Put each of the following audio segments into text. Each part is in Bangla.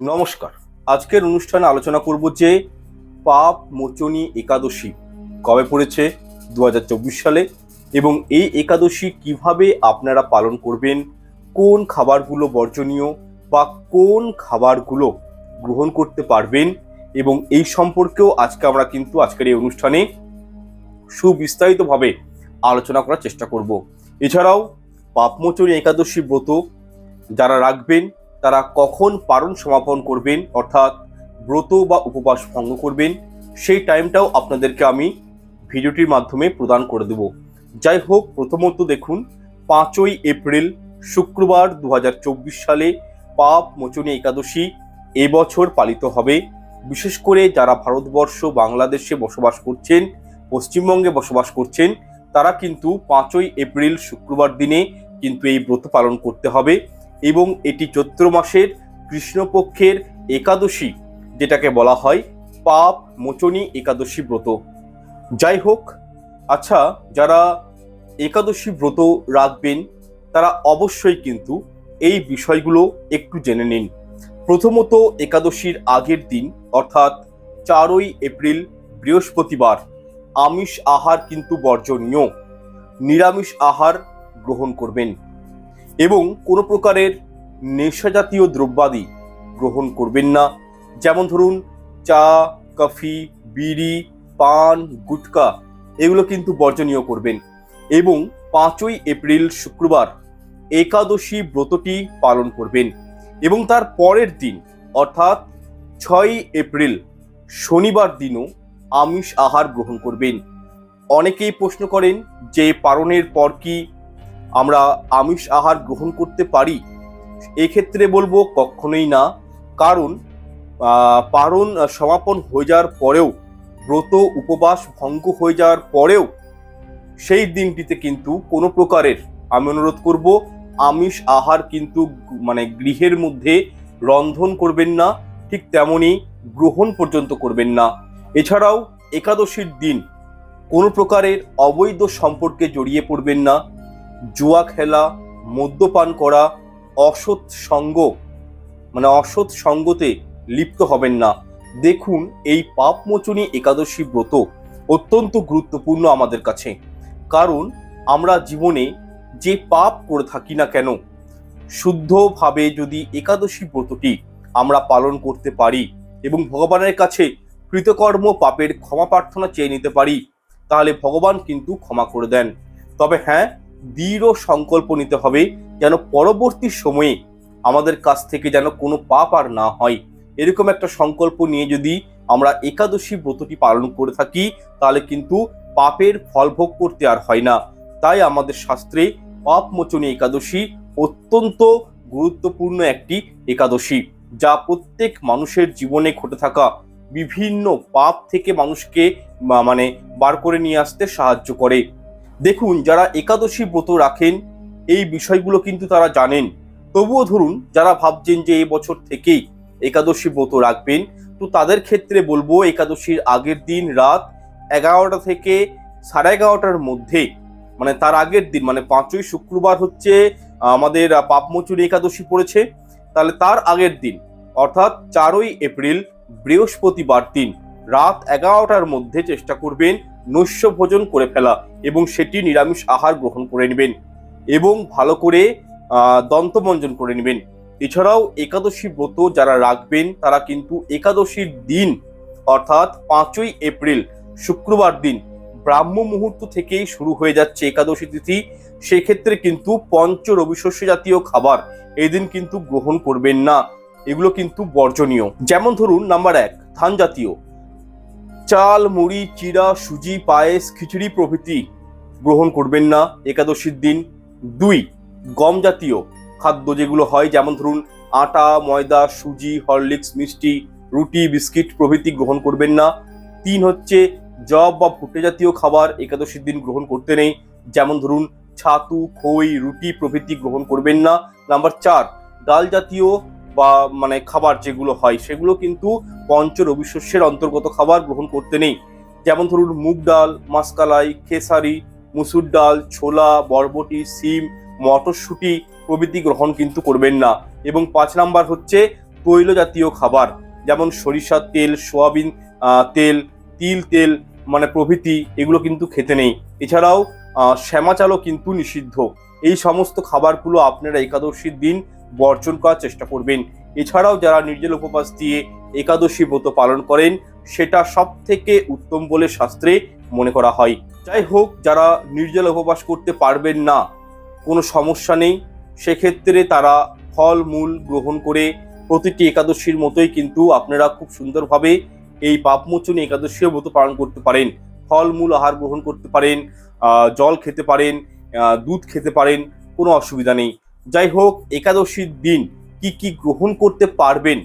নমস্কার। আজকের অনুষ্ঠানে আলোচনা করব যে পাপ মোচনী একাদশী কবে পড়েছে দু হাজার চব্বিশ সালে এবং এই একাদশী কীভাবে আপনারা পালন করবেন, কোন খাবারগুলো বর্জনীয় বা কোন খাবারগুলো গ্রহণ করতে পারবেন এবং এই সম্পর্কেও আজকে আমরা কিন্তু আজকের এই অনুষ্ঠানে সুবিস্তারিতভাবে আলোচনা করার চেষ্টা করব। এছাড়াও পাপমোচনী একাদশী ব্রত যারা রাখবেন তারা কখন পারণ সমাপন করবেন, অর্থাৎ ব্রত বা উপবাস ভঙ্গ করবেন, সেই টাইমটাও আপনাদেরকে আমি ভিডিওটির মাধ্যমে প্রদান করে দেব। যাই হোক, প্রথমত দেখুন, পাঁচই এপ্রিল, শুক্রবার দু হাজার চব্বিশ সালে পাপ মোচনী একাদশী এবছর পালিত হবে। বিশেষ করে যারা ভারতবর্ষ, বাংলাদেশে বসবাস করছেন, পশ্চিমবঙ্গে বসবাস করছেন, তারা কিন্তু পাঁচই এপ্রিল, শুক্রবার দিনে কিন্তু এই ব্রত পালন করতে হবে। এবং এটি চৈত্র মাসের কৃষ্ণপক্ষের একাদশী, যেটাকে বলা হয় পাপ মোচনী একাদশী ব্রত। যাই হোক আচ্ছা যারা একাদশী ব্রত রাখবেন, তারা অবশ্যই কিন্তু এই বিষয়গুলো একটু জেনে নিন। প্রথমত, একাদশীর আগের দিন, অর্থাৎ চারই এপ্রিল, বৃহস্পতিবার, আমিষ আহার কিন্তু বর্জনীয়। নিরামিষ আহার গ্রহণ করবেন। এবং কোনো প্রকারের নেশাজাতীয় দ্রব্যাদি গ্রহণ করবেন না। যেমন ধরুন, চা, কফি, বিড়ি, পান, গুটকা, এগুলো কিন্তু বর্জনীয় করবেন। এবং পাঁচই এপ্রিল শুক্রবার একাদশী ব্রতটি পালন করবেন। এবং তার পরের দিন, অর্থাৎ ছয়ই এপ্রিল, শনিবার দিনও আমিষ আহার গ্রহণ করবেন। অনেকেই প্রশ্ন করেন যে পালনের পর কি আমরা আমিষ আহার গ্রহণ করতে পারি? এক্ষেত্রে বলব কখনোই না। কারণ পারণ সমাপন হয়ে যাওয়ার পরেও, ব্রত উপবাস ভঙ্গ হয়ে যাওয়ার পরেও, সেই দিনটিতে কিন্তু কোনো প্রকারের, আমি অনুরোধ করব, আমিষ আহার কিন্তু মানে গৃহের মধ্যে রন্ধন করবেন না, ঠিক তেমনি গ্রহণ পর্যন্ত করবেন না। এছাড়াও একাদশীর দিন কোনো প্রকারের অবৈধ সম্পর্কে জড়িয়ে পড়বেন না। জুয়া খেলা মদ্যপান করা, অসৎ সঙ্গ মানে অসৎ সঙ্গতে লিপ্ত হবেন না। দেখুন, এই পাপমোচনী একাদশী ব্রত অত্যন্ত গুরুত্বপূর্ণ আমাদের কাছে। কারণ, আমরা জীবনে যে পাপ করে থাকি না কেন, শুদ্ধভাবে যদি একাদশী ব্রতটি আমরা পালন করতে পারি এবং ভগবানের কাছে কৃতকর্ম পাপের ক্ষমা প্রার্থনা চেয়ে নিতে পারি, তাহলে ভগবান কিন্তু ক্ষমা করে দেন। তবে হ্যাঁ দৃঢ় সংকল্প নিতে হবে যেন পরবর্তী সময়ে আমাদের কাছ থেকে যেন কোনো পাপ আর না হয়। এরকম একটা সংকল্প নিয়ে যদি আমরা একাদশী ব্রতটি পালন করে থাকি, তাহলে কিন্তু পাপের ফল ভোগ করতে আর হয় না। তাই আমাদের শাস্ত্রে পাপ মোচনী একাদশী অত্যন্ত গুরুত্বপূর্ণ একটি একাদশী, যা প্রত্যেক মানুষের জীবনে ঘটে থাকা বিভিন্ন পাপ থেকে মানুষকে মানে বার করে নিয়ে আসতে সাহায্য করে। দেখুন যারা একাদশী ব্রত রাখেন এই বিষয়গুলো কিন্তু তারা জানেন। তবুও ধরুন যারা ভাবছেন যে এই বছর থেকেই একাদশী ব্রত রাখবেন তো তাদের ক্ষেত্রে বলব একাদশীর আগের দিন রাত এগারোটা থেকে সাড়ে এগারোটার মধ্যে মানে তার আগের দিন মানে পাঁচই শুক্রবার হচ্ছে আমাদের আহ, পাপমোচনী একাদশী পড়েছে তাহলে তার আগের দিন অর্থাৎ চারই এপ্রিল বৃহস্পতিবার দিন রাত এগারোটার মধ্যে চেষ্টা করবেন নৈশ ভোজন করে ফেলা এবং সেটি নিরামিষ আহার গ্রহণ করে নেবেন এবং ভালো করে দন্তমঞ্জন করে নেবেন। এছাড়াও একাদশী ব্রত যারা রাখবেন, তারা কিন্তু একাদশীর দিন, অর্থাৎ পাঁচই এপ্রিল, শুক্রবার দিন, ব্রাহ্ম মুহূর্ত থেকেই শুরু হয়ে যাচ্ছে একাদশী তিথি। সেক্ষেত্রে কিন্তু পঞ্চ রবিশস্য জাতীয় খাবার এই দিন কিন্তু গ্রহণ করবেন না। এগুলো কিন্তু বর্জনীয়। যেমন ধরুন, নাম্বার এক, ধান জাতীয়। চাল, মুড়ি, চিড়া, সুজি, পায়েস, খিচুড়ি প্রভৃতি গ্রহণ করবেন না একাদশীর দিন। দুই গম জাতীয় খাদ্য যেগুলো হয়, যেমন ধরুন আটা, ময়দা, সুজি, হরলিক্স, মিষ্টি, রুটি, বিস্কিট প্রভৃতি গ্রহণ করবেন না। তিন হচ্ছে জব বা ভুট্টা জাতীয় খাবার একাদশীর দিন গ্রহণ করতে নেই, যেমন ধরুন ছাতু, খই, রুটি প্রভৃতি গ্রহণ করবেন না। নাম্বার চার, ডাল জাতীয় বা মানে খাবার যেগুলো হয় সেগুলো কিন্তু পঞ্চ রবিশস্যের অন্তর্গত খাবার গ্রহণ করতে নেই। যেমন ধরুন মুগ ডাল মাসকালাই খেসারি মুসুর ডাল ছোলা বরবটি সিম মটরশুঁটি প্রভৃতি গ্রহণ কিন্তু করবেন না। এবং পাঁচ নাম্বার হচ্ছে তৈল জাতীয় খাবার যেমন সরিষার তেল সোয়াবিন তেল তিল তেল মানে প্রভৃতি এগুলো কিন্তু খেতে নেই। এছাড়াও আহ, শ্যামা চালও কিন্তু নিষিদ্ধ। এই সমস্ত খাবারগুলো আপনারা একাদশীর দিন বর্জন করার চেষ্টা করবেন। এছাড়াও যারা নির্জল উপবাস দিয়ে একাদশী ব্রত পালন করেন, সেটা সব থেকে উত্তম বলে শাস্ত্রে মনে করা হয়। যাই হোক, যারা নির্জল উপবাস করতে পারবেন না, কোনো সমস্যা নেই। সেক্ষেত্রে তারা ফল, মূল গ্রহণ করে প্রতিটি একাদশীর মতোই কিন্তু আপনারা খুব সুন্দরভাবে এই পাপমোচনী একাদশীর ব্রত পালন করতে পারেন। ফল, মূল আহার গ্রহণ করতে পারেন জল খেতে পারেন দুধ খেতে পারেন, কোনো অসুবিধা নেই। যাই হোক, একাদশীর দিন কি কি গ্রহণ করতে পারবেন?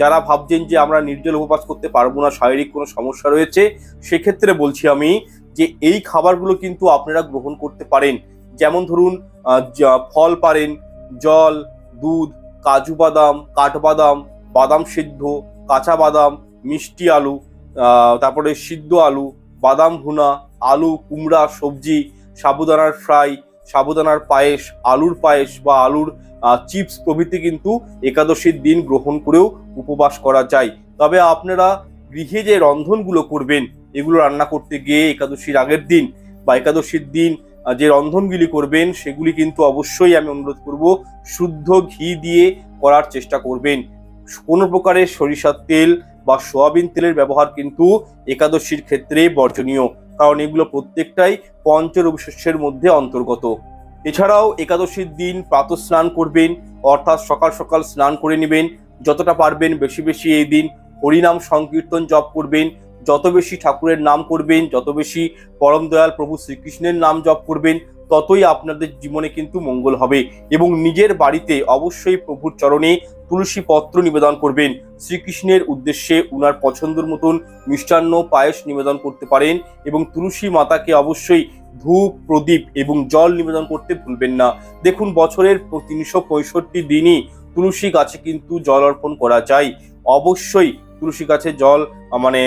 যারা ভাবছেন যে আমরা নির্জল উপবাস করতে পারব না, শারীরিক কোনো সমস্যা রয়েছে, সেক্ষেত্রে বলছি আমি যে এই খাবারগুলো কিন্তু আপনারা গ্রহণ করতে পারেন। যেমন ধরুন ফল পারেন, জল, দুধ, কাজু বাদাম, কাঠবাদাম, বাদাম সিদ্ধ, কাঁচা বাদাম, মিষ্টি আলু তারপরে সিদ্ধ আলু, বাদাম ভুনা, আলু, কুমড়া, সবজি, সাবুদানার ফ্রাই সাবুদানার পায়েস, আলুর পায়েস বা আলুর চিপস প্রভৃতি কিন্তু একাদশীর দিন গ্রহণ করেও উপবাস করা যায়। তবে আপনারা গৃহে যে রন্ধনগুলো করবেন, এগুলো রান্না করতে গিয়ে একাদশীর আগের দিন বা একাদশীর দিন যে রন্ধনগুলি করবেন, সেগুলি কিন্তু অবশ্যই আমি অনুরোধ করব, শুদ্ধ ঘি দিয়ে করার চেষ্টা করবেন। কোনো প্রকারের সরিষার তেল বা সোয়াবিন তেলের ব্যবহার কিন্তু একাদশীর ক্ষেত্রে বর্জনীয়। কারণ এগুলো প্রত্যেকটাই পঞ্চরবিশস্যের মধ্যে অন্তর্গত। এছাড়াও একাদশীর দিন প্রাতঃ স্নান করবেন, অর্থাৎ সকাল সকাল স্নান করে নেবেন। যতটা পারবেন বেশি বেশি এই দিন হরিনাম সংকীর্তন জপ করবেন। যত বেশি ঠাকুরের নাম করবেন, যত বেশি পরম দয়াল প্রভু শ্রীকৃষ্ণের নাম জপ করবেন, ততই আপনাদের জীবনে কিন্তু মঙ্গল হবে। এবং নিজের বাড়িতে অবশ্যই প্রভুর চরণে তুলসী পত্র নিবেদন করবেন। শ্রীকৃষ্ণের উদ্দেশ্যে উনার পছন্দের মতন মিষ্টান্ন পায়েস নিবেদন করতে পারেন এবং তুলসী মাতাকে অবশ্যই ধূপ, প্রদীপ এবং জল নিবেদন করতে ভুলবেন না। দেখুন, বছরের তিনশো পঁয়ষট্টি দিনই তুলসী গাছে কিন্তু জল অর্পণ করা যায়। অবশ্যই তুলসী গাছে জল মানে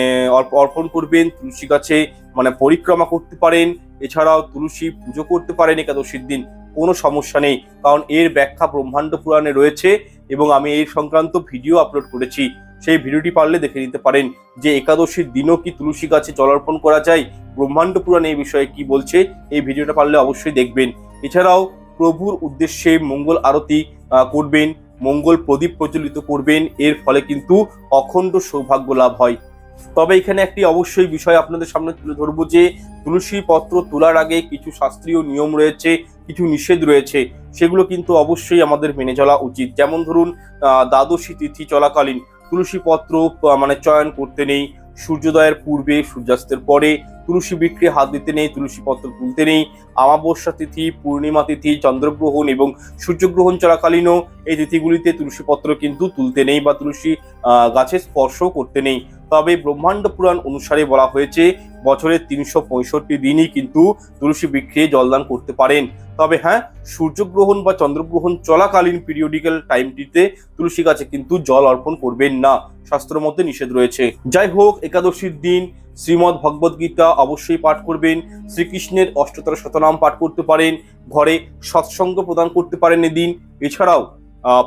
অর্পণ করবেন। তুলসী গাছে মানে পরিক্রমা করতে পারেন। এছাড়াও তুলসী পুজো করতে পারেন একাদশীর দিন। কোনো সমস্যা নেই, কারণ এর ব্যাখ্যা ব্রহ্মাণ্ড পুরাণে রয়েছে এবং আমি এই সংক্রান্ত ভিডিও আপলোড করেছি। সেই ভিডিওটি পারলে দেখে নিতে পারেন যে একাদশীর দিনও কি তুলসী গাছে জল অর্পণ করা যায়, ব্রহ্মাণ্ড পুরাণ এই বিষয়ে কি বলছে, এই ভিডিওটা পারলে অবশ্যই দেখবেন। এছাড়াও প্রভুর উদ্দেশ্যে মঙ্গল আরতি করবেন, মঙ্গল প্রদীপ প্রজ্বলিত করবেন, এর ফলে কিন্তু অখণ্ড সৌভাগ্য লাভ হয়। তবে এখানে একটি অবশ্যই বিষয় আপনাদের সামনে তুলে ধরবো যে তুলসী পত্র তোলার আগে কিছু শাস্ত্রীয় নিয়ম রয়েছে, কিছু নিষেধ রয়েছে, সেগুলো কিন্তু অবশ্যই আমাদের মেনে চলা উচিত। যেমন ধরুন দ্বাদশী তিথি চলাকালীন তুলসী পত্র মানে চয়ন করতে নেই, সূর্যোদয়ের পূর্বে, সূর্যাস্তের পরে, তুলসী বিক্রি হাত দিতে নেই, তুলসী পত্র তুলতে নেই আমাবস্যা তিথি, পূর্ণিমা তিথি, চন্দ্রগ্রহণ এবং সূর্যগ্রহণ চলাকালীনও এই তিথিগুলিতে তুলসী পত্র কিন্তু তুলতে নেই বা তুলসী গাছে স্পর্শ করতে নেই। তবে ব্রহ্মাণ্ড পুরাণ অনুসারে বলা হয়েছে বছরের তিনশো পঁয়ষট্টি দিনই কিন্তু তুলসী বৃক্ষে জলদান করতে পারেন। তবে হ্যাঁ সূর্যগ্রহণ বা চন্দ্রগ্রহণ চলাকালীন পিরিয়ডিক্যাল টাইমটিতে তুলসী গাছে কিন্তু জল অর্পণ করবেন না, শাস্ত্র মধ্যে নিষেধ রয়েছে। যাই হোক, একাদশীর দিন শ্রীমদ্ ভগবদ গীতা অবশ্যই পাঠ করবেন, শ্রীকৃষ্ণের অষ্টতর শতনাম পাঠ করতে পারেন, ঘরে সৎসঙ্গ প্রদান করতে পারেন এদিন। এছাড়াও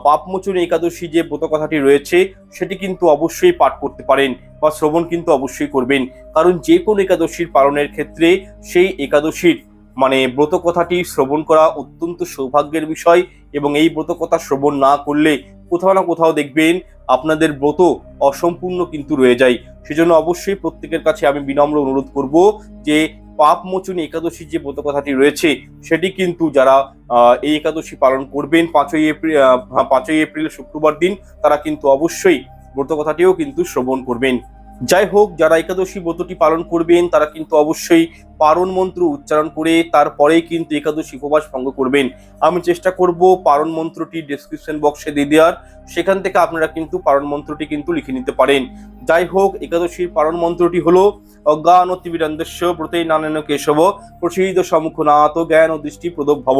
পাপমোচনী একাদশী যে ব্রত কথাটি রয়েছে, সেটি কিন্তু অবশ্যই পাঠ করতে পারেন বা শ্রবণ কিন্তু অবশ্যই করবেন। কারণ যে কোনো একাদশীর পালনের ক্ষেত্রে সেই একাদশীর মানে ব্রত কথাটি শ্রবণ করা অত্যন্ত সৌভাগ্যের বিষয় এবং এই ব্রত কথা শ্রবণ না করলে কোথাও না কোথাও দেখবেন আপনাদের ব্রত অসম্পূর্ণ কিন্তু রয়ে যায়। সেজন্য অবশ্যই প্রত্যেকের কাছে আমি বিনম্র অনুরোধ করব যে পাপ মোচনী একাদশীর যে ব্রত কথাটি রয়েছে, সেটি কিন্তু যারা এই একাদশী পালন করবেন, পাঁচই এপ্রিল পাঁচই এপ্রিল শুক্রবার দিন, তারা কিন্তু অবশ্যই ব্রত কথাটিও কিন্তু শ্রবণ করবেন। যাই হোক, যারা একাদশী ব্রতটি পালন করবেন, তারা কিন্তু অবশ্যই পারণ মন্ত্র উচ্চারণ করে তারপরেই কিন্তু একাদশী উপবাস ভঙ্গ করবেন। আমি চেষ্টা করব পারণ মন্ত্রটি ডেসক্রিপশন বক্সে দিয়ে দেওয়ার। সেখান থেকে আপনারা কিন্তু পারণ মন্ত্রটি কিন্তু লিখে নিতে পারেন। যাই হোক, একাদশীর পারণ মন্ত্রটি হলো অজ্ঞান অতিবিরন্দস্য প্রতেই নানান কেশব প্রসিদ্ধ সম্মুখনাথ জ্ঞান ও দৃষ্টি প্রদব ভব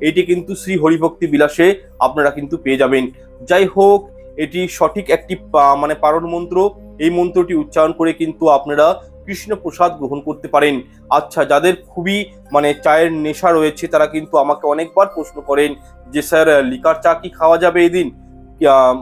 এটি কিন্তু শ্রী হরিভক্তি বিলাসে আপনারা কিন্তু পেয়ে যাবেন। যাই হোক, এটি সঠিক একটি মানে পারণ মন্ত্র। এই মন্ত্রটি উচ্চারণ করে কিন্তু আপনারা কৃষ্ণ প্রসাদ গ্রহণ করতে পারেন। আচ্ছা যাদের খুবই মানে চায়ের নেশা রয়েছে, তারা কিন্তু আমাকে অনেকবার প্রশ্ন করেন যে, স্যার, লিকার চা কি খাওয়া যাবে এই দিন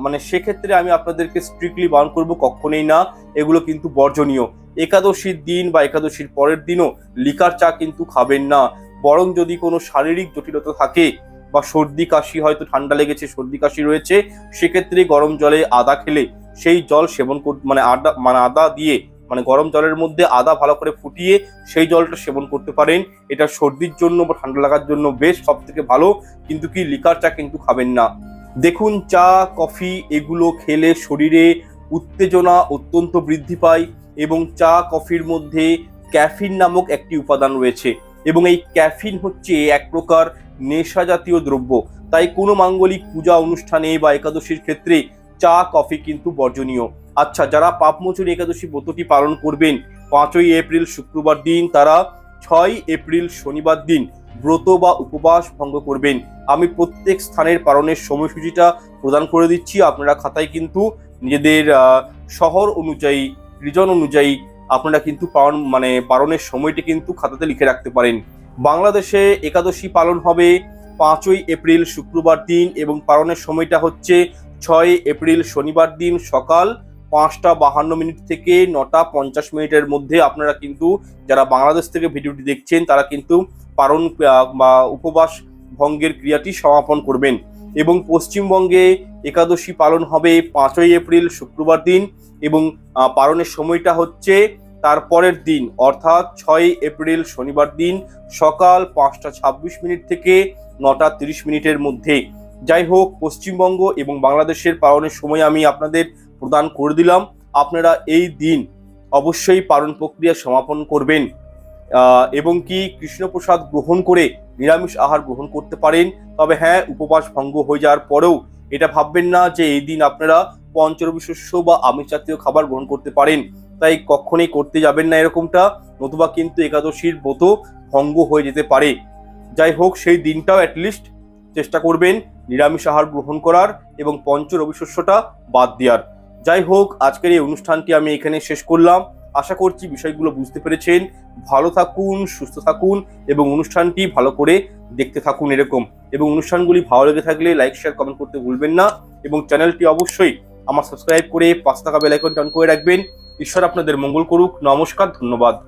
মানে সেক্ষেত্রে আমি আপনাদেরকে স্ট্রিক্টলি বারণ করব, কখনোই না। এগুলো কিন্তু বর্জনীয়। একাদশীর দিন বা একাদশীর পরের দিনও লিকার চা কিন্তু খাবেন না। বরং যদি কোনো শারীরিক জটিলতা থাকে বা সর্দি কাশি হয়তো ঠান্ডা লেগেছে, সর্দি কাশি রয়েছে, সেক্ষেত্রে গরম জলে আদা খেলে সেই জল সেবন কর মানে আদা মানে আদা দিয়ে মানে গরম জলের মধ্যে আদা ভালো করে ফুটিয়ে সেই জলটা সেবন করতে পারেন। এটা সর্দির জন্য বা ঠান্ডা লাগার জন্য বেশ সব থেকে ভালো, কিন্তু কি লিকার চা কিন্তু খাবেন না। দেখুন, চা, কফি এগুলো খেলে শরীরে উত্তেজনা অত্যন্ত বৃদ্ধি পায় এবং চা, কফির মধ্যে ক্যাফিন নামক একটি উপাদান রয়েছে এবং এই ক্যাফিন হচ্ছে এক প্রকার নেশা জাতীয় দ্রব্য। তাই কোনো মাঙ্গলিক পূজা অনুষ্ঠানে বা একাদশীর ক্ষেত্রে চা, কফি কিন্তু বর্জনীয়। আচ্ছা যারা পাপমোচনী একাদশী ব্রতটি পালন করবেন, পাঁচই এপ্রিল শুক্রবার দিন তারা ছয় এপ্রিল শনিবার দিন ব্রত বা উপবাস ভঙ্গ করবেন। আমি প্রত্যেক স্থানের পালনের সময়সূচিটা প্রদান করে দিচ্ছি। আপনারা খাতায় কিন্তু নিজেদের শহর অনুযায়ী রিজন অনুযায়ী আপনারা কিন্তু পালন মানে পালনের সময়টি কিন্তু খাতাতে লিখে রাখতে পারেন। বাংলাদেশে একাদশী পালন হবে পাঁচই এপ্রিল শুক্রবার দিন এবং পালনের সময়টা হচ্ছে ছয় এপ্রিল শনিবার দিন সকাল পাঁচটা বাহান্ন মিনিট থেকে নটা পঞ্চাশ মিনিটের মধ্যে আপনারা কিন্তু যারা বাংলাদেশ থেকে ভিডিওটি দেখছেন, তারা কিন্তু পারণ বা উপবাস ভঙ্গের ক্রিয়াটি সমাপন করবেন। এবং পশ্চিমবঙ্গে একাদশী পালন হবে পাঁচই এপ্রিল শুক্রবার দিন এবং পালনের সময়টা হচ্ছে তার পরের দিন, অর্থাৎ ছয় এপ্রিল শনিবার দিন সকাল পাঁচটা ছাব্বিশ মিনিট থেকে নটা তিরিশ মিনিটের মধ্যে। যাই হোক, পশ্চিমবঙ্গ এবং বাংলাদেশের পালনের সময় আমি আপনাদের প্রদান করে দিলাম। আপনারা এই দিন অবশ্যই পালন প্রক্রিয়া সমাপন করবেন এবং কি কৃষ্ণপ্রসাদ গ্রহণ করে নিরামিষ আহার গ্রহণ করতে পারেন, তবে হ্যাঁ উপবাস ভঙ্গ হয়ে যাওয়ার পরেও এটা ভাববেন না যে এই দিন আপনারা পঞ্চরবি শস্য বা আমিষ জাতীয় খাবার গ্রহণ করতে পারেন। তাই কখনোই করতে যাবেন না এরকমটা, নতুবা কিন্তু একাদশীর ব্রত ভঙ্গ হয়ে যেতে পারে। যাই হোক, সেই দিনটাও অ্যাটলিস্ট চেষ্টা করবেন। নিরামিষ আহার গ্রহণ করার এবং পঞ্চ রবি শস্যটা বাদ দেওয়ার। যাই হোক, আজকের এই অনুষ্ঠানটি আমি এখানে শেষ করলাম। আশা করছি বিষয়গুলো বুঝতে পেরেছেন। ভালো থাকুন, সুস্থ থাকুন এবং অনুষ্ঠানটি ভালো করে দেখতে থাকুন এরকম। এবং অনুষ্ঠানগুলি ভালো লেগে থাকলে লাইক, শেয়ার, কমেন্ট করতে ভুলবেন না। এবং চ্যানেলটি অবশ্যই আমার সাবস্ক্রাইব করে পাঁচ টাকা বেলাইকন অন করে রাখবেন। ঈশ্বর আপনাদের মঙ্গল করুক। নমস্কার, ধন্যবাদ।